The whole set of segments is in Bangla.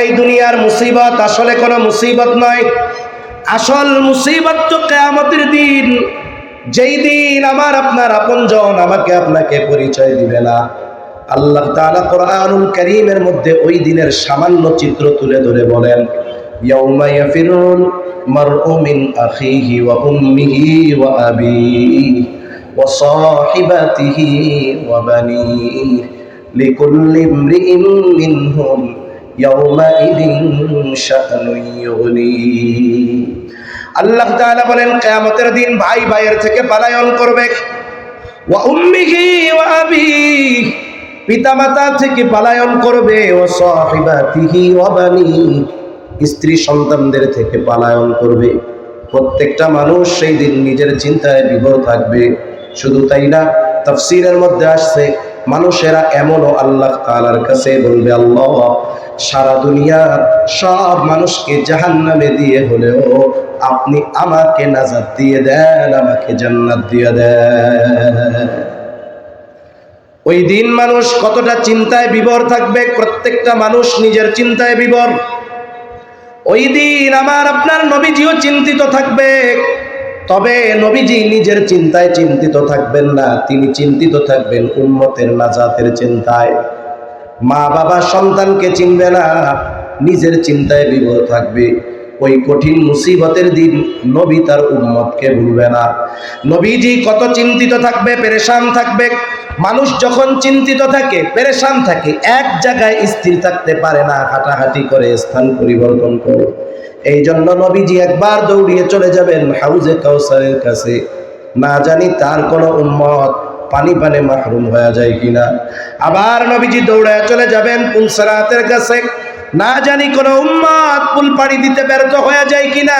এই দুনিয়ার মুসিবত আসলে কোনো মুসিবত নয়। আসল মুসিবত তো কেয়ামতের দিন। যেই দিন আমার আপনার আপনজন আমাকে আপনাকে পরিচয় দিবে না। আল্লাহ তাআলা কোরআনুল কারীমের মধ্যে ওই দিনের সামান্য চিত্র তুলে ধরে বলেন, ইয়াউমা ইয়াফিরুল মারউ মিন আখিহি আল্লাহ বলেন, কিয়ামতের দিন ভাই ভাইয়ের থেকে পালায়ন করবে। আবিহি পিতামাতা থেকে পালায়ন করবে। ও সাহিবাতিহি ওয়া বানি, স্ত্রী সন্তানদের থেকে পালায়ন করবে। প্রত্যেকটা মানুষ সেই দিন নিজের চিন্তায় বিভোর থাকবে। শুধু তাই না তফসিলের মধ্যে আসছে মানুষেরা এমনও আল্লাহ তালার কাছে বলবে, আল্লাহ, সারা দুনিয়ার সব মানুষকে জাহান্নামে দিয়ে হলেও আপনি আমাকে নাজাত দিয়ে দেন, আমাকে জান্নাত দিয়ে দেন। ওই দিন মানুষ কতটা চিন্তায় বিবর থাকবে, প্রত্যেকটা মানুষ নিজের চিন্তায় বিবর ওই দিন আমার আপনার নবীজিও চিন্তিত থাকবে। তবে নবীজি নিজের চিন্তায় চিন্তিত থাকবেন না, তিনি চিন্তিত থাকবেন উম্মতের নাজাতের চিন্তায়। মা বাবা সন্তানকে চিনবে না, নিজের চিন্তায় বিভোর থাকবে। ওই কঠিন মুসিবতের দিন নবী তার উম্মতকে ভুলবে না। নবীজি কত চিন্তিত থাকবে, পেরেশান থাকবে। মানুষ যখন চিন্তিত থাকে, পেরেশান থাকে, এক জায়গায় স্থির থাকতে পারে না, হাঁটাহাঁটি করে স্থান পরিবর্তন করে। এই জন্য নবীজি একবার দৌড়িয়ে চলে যাবেন হাউজে কাউসারের কাছে। না জানি তার কোনো উম্মত পানি পানে মাহরুম হয়ে যায় কিনা। আবার নবীজি দৌড়ায় চলে যাবেন পুলসরাতের কাছে। না জানি কোন উম্মাদ পুল পাড়ি দিতে ব্যর্থ হয়ে যায় কিনা।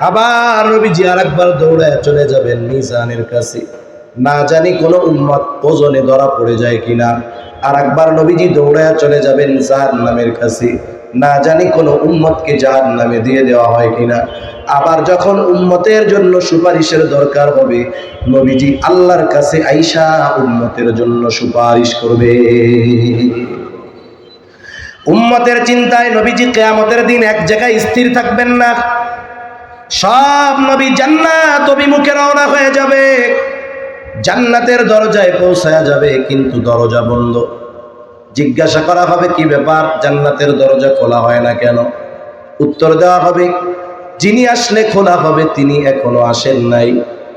আবার নবীজি আর একবার দৌড়ায় চলে যাবেন মিজানের কাছে। না জানি কোন উম্মত ওজনে ধরা পড়ে যায় কিনা। আর একবার নবীজি দৌড়ায় চলে যাবেন জাহার নামের কাছে। না জানি কোনো উম্মতকে জাহার নামে দিয়ে দেওয়া হয় কিনা। আবার যখন উম্মতের জন্য সুপারিশের দরকার হবে, নবীজি আল্লাহর কাছে আইসা উম্মতের জন্য সুপারিশ করবে। উম্মতের চিন্তায় নবীজি কেয়ামতের দিন এক জায়গায় স্থির থাকবেন না। সব নবী জান্নাত অভিমুখে রওনা হয়ে যাবে। জান্নাতের দরজায় পৌঁছায়া যাবে, কিন্তু দরজা বন্ধ। জিজ্ঞাসা করা হবে, কি ব্যাপার? জান্নাতের দরজা খোলা হয় না কেন? উত্তর দেওয়া হবে, যিনি আসলে খোলা হবে, তিনি এখনও আসেন নাই।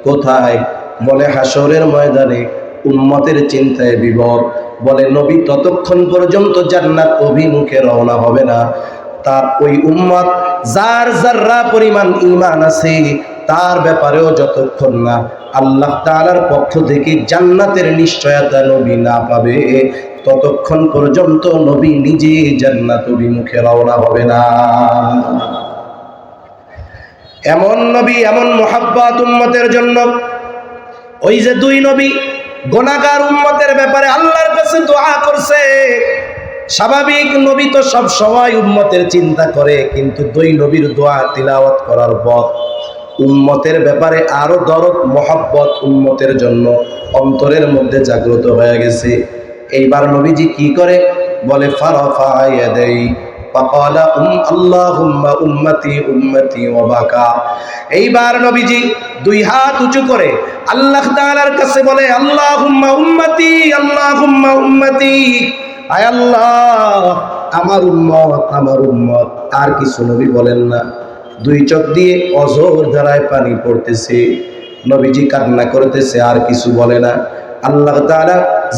কোথায়? বলে হাসরের ময়দানে, উম্মতের চিন্তায় বিবর বলে নবী, ততক্ষণ পর্যন্ত জান্নাত অভিমুখে রওনা হবে না। তার ওই উম্মত, যার যাররা পরিমাণ ইমান আছে, তার ব্যাপারেও যতক্ষণ না আল্লাহ তাআলার পক্ষ থেকে জান্নাতের নিশ্চয়তা নবী না পাবে ততক্ষণ পর্যন্ত নবী নিজে জান্নাত অভিমুখে রওনা হবে না। এমন নবী, এমন মোহাব্বত উম্মতের জন্য, ওই যে দুই নবী গোনাগার উম্মতের ব্যাপারে আল্লাহর কাছে দোয়া করছে। স্বাভাবিক নবী তো সব সময় উম্মতের চিন্তা করে, কিন্তু দুই নবীর দোয়া তিলাওয়াত করার পর উম্মতের ব্যাপারে আরও দরদ, মহাব্বত উম্মতের জন্য অন্তরের মধ্যে জাগ্রত হয়ে গেছে। এইবার নবীজি কি করে বলে ফারফা ইয়াদাই فقال أم اللهم উম্মতি উম্মতি ওয়াবাকা এইবার নবীজি দুই হাত উঁচু করে আল্লাহ তাআলার কাছে বলে আল্লাহুম্মা উম্মতি আল্লাহুম্মা উম্মতি আয় আল্লাহ আমার উম্মত আমার উম্মত আর কিছু নবী বলেন না দুই চোখ দিয়ে অজর ধারায় পানি পড়তেছে নবীজি কান্না করতেছে আর কিছু বলে না আল্লাহ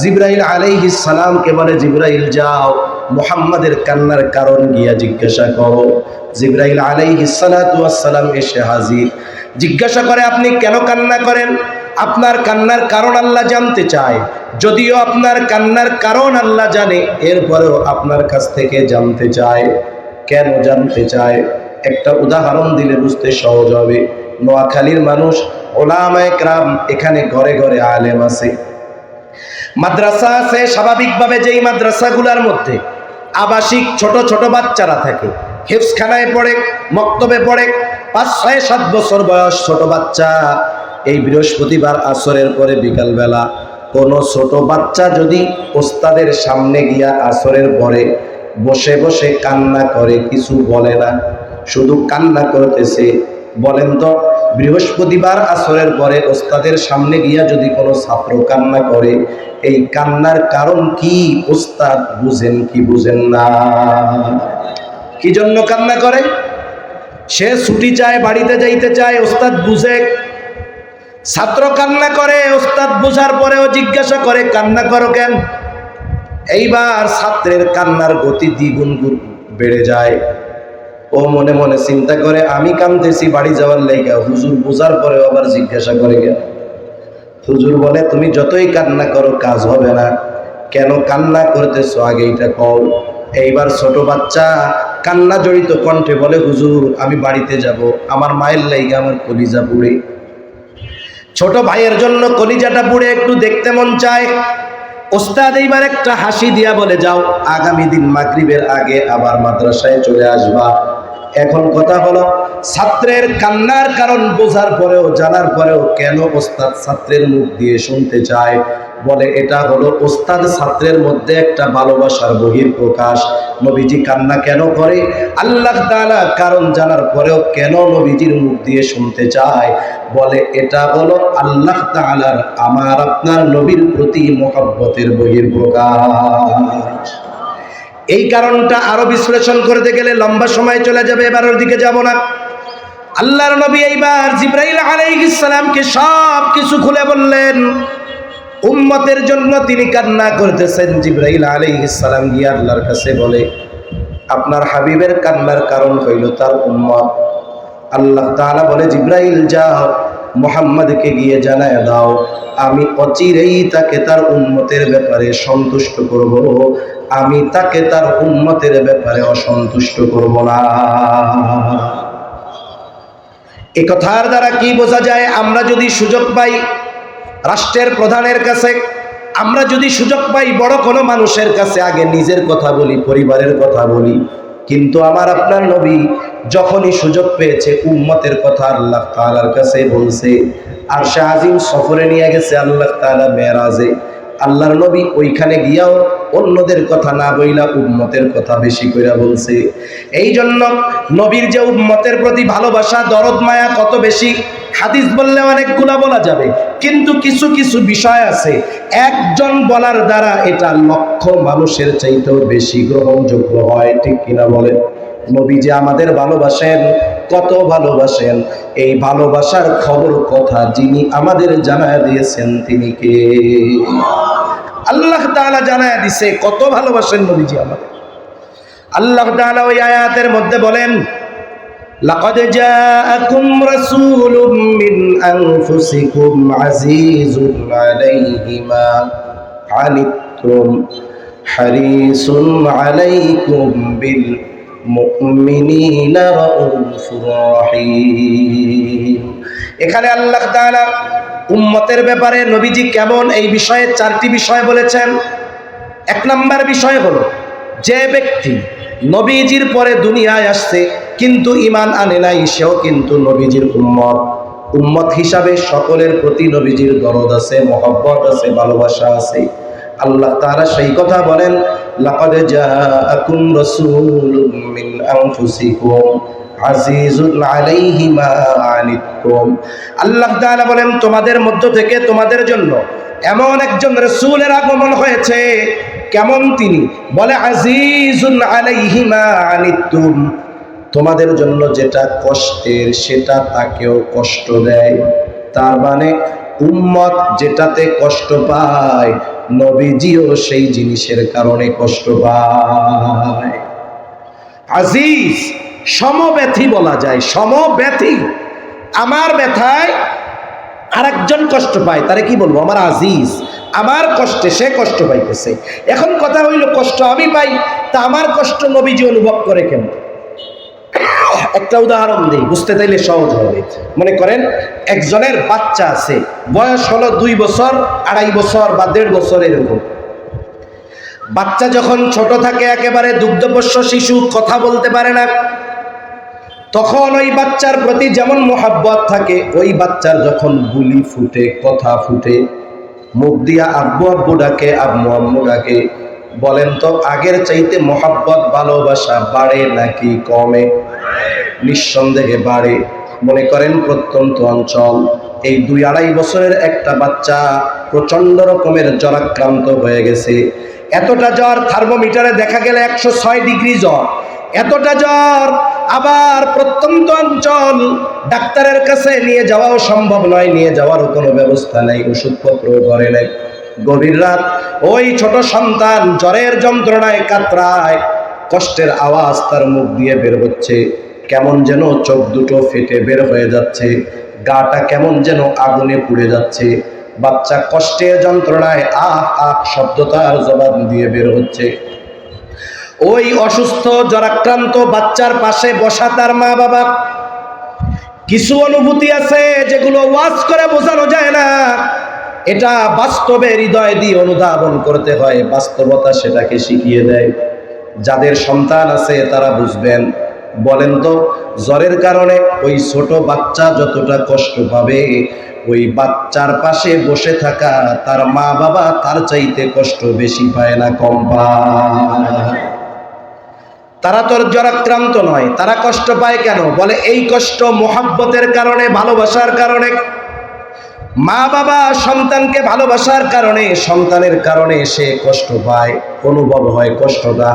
জিব্রাইল আলাইহিস সালামকে বলে, জিব্রাইল, যাও। মুহাম্মাদের কান্নার কারণ গিয়া জিজ্ঞাসা করো। জিব্রাইল ওয়াস সালাম এসে হাজির। জিজ্ঞাসা করে, আপনি কেন কান্না করেন? আপনার কান্নার কারণ আল্লাহ জানতে চায়। যদিও আপনার কান্নার কারণ আল্লাহ জানে, এরপরেও আপনার কাছ থেকে জানতে চায়। কেন জানতে চায়? একটা উদাহরণ দিলে বুঝতে সহজ হবে। নোয়াখালীর মানুষ ওলামায়ে ক্রাম এখানে ঘরে ঘরে আলেম আছে। মাদ্রাসা আছে, স্বাভাবিকভাবে যেই মাদ্রাসাগুলোর মধ্যে আবাসিক ছোট ছোট বাচ্চারা থাকে হেফসখানায় পড়ে, মক্তবে পড়ে, পাঁচ, ছয়, সাত বছর বয়স ছোট বাচ্চা, এই বৃহস্পতিবার আসরের পরে বিকালবেলা কোনো ছোট বাচ্চা যদি ওস্তাদের সামনে গিয়া আসরের পরে বসে বসে কান্না করে, কিছু বলে না, শুধু কান্না করতেছে বলেন তো, বৃহস্পতিবার আসরের পরে ওস্তাদের সামনে গিয়া যদি কোনো ছাত্র কান্না করে, এই কান্নার কারণ কি? ওস্তাদ বুঝেন কি বুঝেন না। কি জন্য কান্না করে? সে ছুটি চায়, বাড়িতে যাইতে চায়, ওস্তাদ বুঝে। ছাত্র কান্না করে, ওস্তাদ বুঝার পরেও জিজ্ঞাসা করে, কান্না করো কেন? এইবার ছাত্রের কান্নার গতি দ্বিগুণ গুণ বেড়ে যায়। ও মনে মনে চিন্তা করে, আমি কান্দতেছি বাড়ি যাওয়ার লেগা। হুজুর বুঝার পরে আবার জিজ্ঞাসা করে কেন হুজুর বলে, তুমি যতই কান্না করো, কাজ হবে না। কেন কান্না করতেছো? আগে এটা কও। এইবার ছোট বাচ্চা কান্না জড়িত কণ্ঠে বলে, হুজুর, আমি বাড়িতে যাব। আমার মায়ের লাইগা আমার কলিজা পুড়ে। ছোট ভাইয়ের জন্য কলিজাটা পুড়ে একটু দেখতে মন চায়। ওস্তাদ এইবার একটা হাসি দিয়া বলে, যাও, আগামী দিন মাগরিবের আগে আবার মাদ্রাসায় চলে আসবা। এখন কথা হলো, ছাত্রের কান্নার কারণ বোঝার পরেও, জানার পরেও কেন ওস্তাদ ছাত্রের মুখ দিয়ে শুনতে চায়? বলে, এটা হলো ওস্তাদ ছাত্রের মধ্যে একটা ভালোবাসার বহির প্রকাশ নবীজি কান্না কেন করে? আল্লাহ তাআলা কারণ জানার পরেও কেন নবীজির মুখ দিয়ে শুনতে চায়? বলে, এটা হলো আল্লাহ তাআলার, আমার আপনার নবীর প্রতি মহব্বতের বহির প্রকাশ এই কারণটা আরও বিশ্লেষণ করতে গেলে লম্বা সময় চলে যাবে, এবার ওর দিকে যাব না। আল্লাহর নবী এইবার জিব্রাইল আলাইহিস সালামকে সব কিছু খুলে বললেন, উম্মতের জন্য তিনি কান্না করতেছেন। জিব্রাইল আলাইহিস সালাম গিয়ে আল্লাহর কাছে বলে, আপনার হাবিবের কান্নার কারণ হইল তার উম্মত। আল্লাহ তাআলা বলে, জিব্রাইল, যাও, মোহাম্মদকে গিয়ে জানায় দাও, আমি অচিরেই তাকে তার উম্মতের ব্যাপারে সন্তুষ্ট করব। আমি তাকে তার উম্মতের ব্যাপারে অসন্তুষ্ট করব না। এ কথার দ্বারা কি বোঝা যায়? আমরা যদি সুযোগ পাই রাষ্ট্রের প্রধানের কাছে, আমরা যদি সুযোগ পাই বড় কোনো মানুষের কাছে, আগে নিজের কথা বলি, পরিবারের কথা বলি। কিন্তু আমার আপনার নবী যখনই সুযোগ পেয়েছে, উম্মতের কথা আল্লাহ তাআলার কাছে বলছে, আর সে আজিম সফরে নিয়ে গেছে আল্লাহ তাআলা মেরাজে আল্লাহর নবী ওইখানে গিয়াও অন্যদের কথা না বইলা উম্মতের কথা বেশি কইরা বলছে। এই জন্য নবীর যে উম্মতের প্রতি ভালোবাসা, দরদ, মায়া কত বেশি, হাদিস বললে অনেকগুলা বলা যাবে। কিন্তু কিছু কিছু বিষয় আছে। একজন বলার দ্বারা এটা লক্ষ মানুষের চাইতেও বেশি গ্রহণযোগ্য হয়, ঠিক কিনা বলেন? নবী যে আমাদের ভালোবাসেন কত ভালোবাসেন এই ভালোবাসার খবর কথা যিনি আমাদের জানায় দিয়েছেন তিনি কে আল্লাহ তাআলা জানায় দিছে কত ভালোবাসেন নবীজি আমাদের আল্লাহ তাআলা ওই আয়াতের মধ্যে বলেন لقد جاءكم رسول من أنفسكم عزيز عليه ما عنتم حريص عليكم এখানে আল্লাহ উম্মতের ব্যাপারে নবীজি কেমন এই বিষয়ে চারটি বিষয় বলেছেন। এক নম্বর বিষয় হল, যে ব্যক্তি নবীজির পরে দুনিয়ায় আসছে কিন্তু ইমান আনে নাই, সেও কিন্তু নবীজির উম্মত। উম্মত হিসাবে সকলের প্রতি নবীজির দরদ আছে, মহব্বত আছে, ভালোবাসা আছে। আল্লাহ তারা সেই কথা বলেন আনফুসিকুম আজিজুন আলাইহি মা আনিতুম আল্লাহ বলেন, তোমাদের মধ্য থেকে তোমাদের জন্য এমন একজন রসুলের আগমন হয়েছে। কেমন তিনি? বলে, আজিজুন আলাইহি মা আনিতুম। তোমাদের জন্য যেটা কষ্টের, সেটা তাকেও কষ্ট দেয়। তার মানে উম্মত যেটাতে কষ্ট পায় নবীজিও সেই জিনিসের কারণে কষ্ট পায়। আজিজ, সমব্যথী বলা যায়, সমব্যথী। আমার ব্যথায় আরেকজন কষ্ট পায়, তারে কি বলব? আমার আজিজ, আমার কষ্টে সে কষ্ট পাইতেছে। এখন কথা হইল, কষ্ট আমি পাই, তা আমার কষ্ট নবীজি অনুভব করে কেন একটা উদাহরণ দিই, বুঝতে চাইলে সহজ হবে। মনে করেন, একজনের বাচ্চা আছে, বয়স হলো দুই বছর, আড়াই বছর বা দেড় বছর এরকম। বাচ্চা যখন ছোট থাকে, একেবারে দুগ্ধপোষ্য শিশু, কথা বলতে পারে না। তখন ওই বাচ্চার প্রতি যেমন মোহাব্বত থাকে, ওই বাচ্চার যখন বুলি ফুটে, কথা ফুটে, মুখ দিয়া আব্বু আব্বু ডাকে আব্বু আম্মু ডাকে বলেন তো, আগের চাইতে মোহাব্বত, ভালোবাসা বাড়ে নাকি কমে? নিঃসন্দেহে বাড়ে। মনে করেন প্রত্যন্ত অঞ্চল, এই দুই আড়াই বছরের একটা বাচ্চা প্রচণ্ড রকমের জ্বরাক্রান্ত হয়ে গেছে। এতটা জ্বর থার্মোমিটারে দেখা গেলে একশো ছয় ডিগ্রি জ্বর। এতটা জ্বর আবার প্রত্যন্ত অঞ্চল, ডাক্তারের কাছে নিয়ে যাওয়াও সম্ভব নয়, নিয়ে যাওয়ারও কোনো ব্যবস্থা নেই ওষুধপত্র ঘরে নেই। গভীর রাত। ওই ছোট সন্তান জ্বরের যন্ত্রণায় কাতরায়। কষ্টের আওয়াজ তার মুখ দিয়ে বের হচ্ছে। কেমন যেন চোখ দুটো ফেটে বের হয়ে যাচ্ছে। গাটা কেমন যেন আগুনে পুড়ে যাচ্ছে। বাচ্চা কষ্টের যন্ত্রণায় আহ আহ শব্দ তার জবাব দিয়ে বের হচ্ছে। ওই অসুস্থ জরাক্রান্ত বাচ্চার পাশে বসা তার মা বাবা কিছু অনুভূতি আছে যেগুলো ওয়াজ করে বোঝানো যায় না। এটা বাস্তবে হৃদয় দিয়ে অনুধাবন করতে হয়, বাস্তবতা সেটাকে শিখিয়ে দেয়। যাদের সন্তান আছে, তারা বুঝবেন। বলেন তো, জ্বরের কারণে ওই ছোট বাচ্চা যতটা কষ্ট পাবে, ওই বাচ্চার পাশে বসে থাকা তার মা বাবা তার চাইতে কষ্ট বেশি পায় না, কম তারা তোর জ্বরাক্রান্ত নয়, তারা কষ্ট পায় কেন? বলে, এই কষ্ট মোহাব্বতের কারণে, ভালোবাসার কারণে মা বাবা সন্তানকে ভালোবাসার কারণে, সন্তানের কারণে সে কষ্ট পায়, অনুভব হয় কষ্টটা।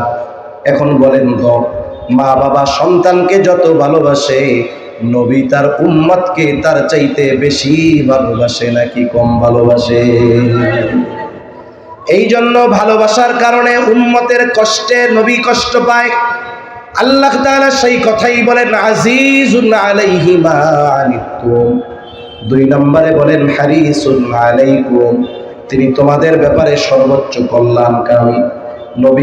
এখন বলেন তো, মা বাবা সন্তানকে যত ভালোবাসে, নবী তার উম্মতকে তার চাইতে বেশি ভালোবাসে নাকি কম ভালোবাসে? এই জন্য ভালোবাসার কারণে উম্মতের কষ্টে নবী কষ্ট পায়। আল্লাহ তাআলা সেই কথাই বলেন, আজিজুন আলাইহি মা আনিতুম দুই নম্বরে বলেন হারিসুন আলাইকুম তিনি তোমাদের ব্যাপারে সর্বোচ্চ কল্যাণকামী। নবী